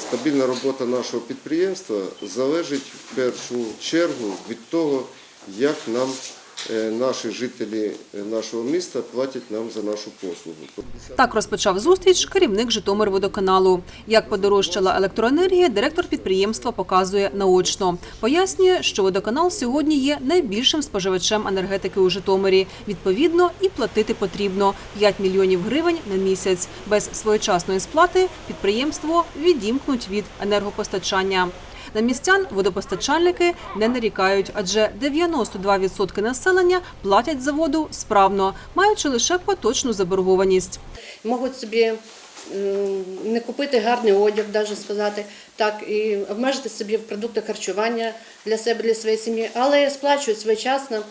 Стабільна робота нашого підприємства залежить в першу чергу від того, як нам е, наші жителі е, нашого міста платять нам за нашу послугу. Так розпочав зустріч керівник Житомирводоканалу. Як подорожчала електроенергія, директор підприємства показує наочно. Пояснює, що водоканал сьогодні є найбільшим споживачем енергетики у Житомирі. Відповідно, і платити потрібно 5 мільйонів гривень на місяць. Без своєчасної сплати підприємство відімкнуть від енергопостачання. На містян водопостачальники не нарікають, адже 92% населення платять за воду справно, маючи лише поточну заборгованість. можуть собі не купити гарний одяг, навіть сказати, так, і обмежити собі в продуктах харчування для себе, для своєї сім'ї, але сплачують своєчасно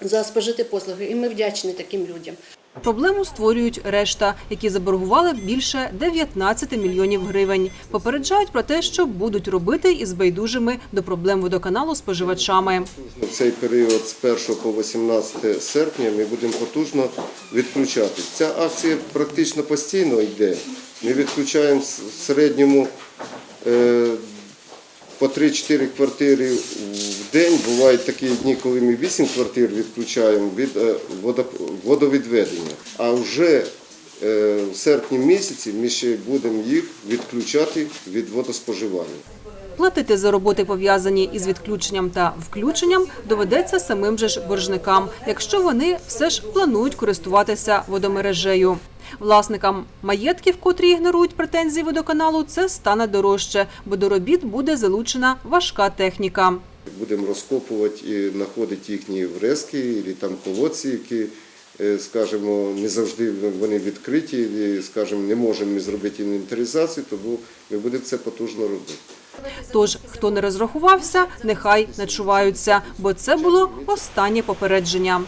за спожиті послуги. І ми вдячні таким людям. Проблему створюють решта, які заборгували більше 19 мільйонів гривень. Попереджають про те, що будуть робити із байдужими до проблем водоканалу споживачами. В цей період з 1 по 18 серпня ми будемо потужно відключати. Ця акція практично постійно йде. Ми відключаємо в середньому е, по 3-4 квартири в день. Бувають такі дні, коли ми 8 квартир відключаємо від е, водовідведення. А вже е, в серпні місяці ми ще будемо їх відключати від водоспоживання. Платити за роботи, пов'язані із відключенням та включенням, доведеться самим же ж боржникам, якщо вони все ж планують користуватися водомережею. Власникам маєтків, котрі ігнорують претензії водоканалу, це стане дорожче, бо до робіт буде залучена важка техніка. Будемо розкопувати і знаходити їхні врезки, або там колодці, які, е, скажімо, не завжди вони відкриті, і, скажімо, не можемо зробити інвентаризацію, тому ми будемо це потужно робити. Тож, хто не розрахувався, нехай начуваються, бо це було останнє попередження.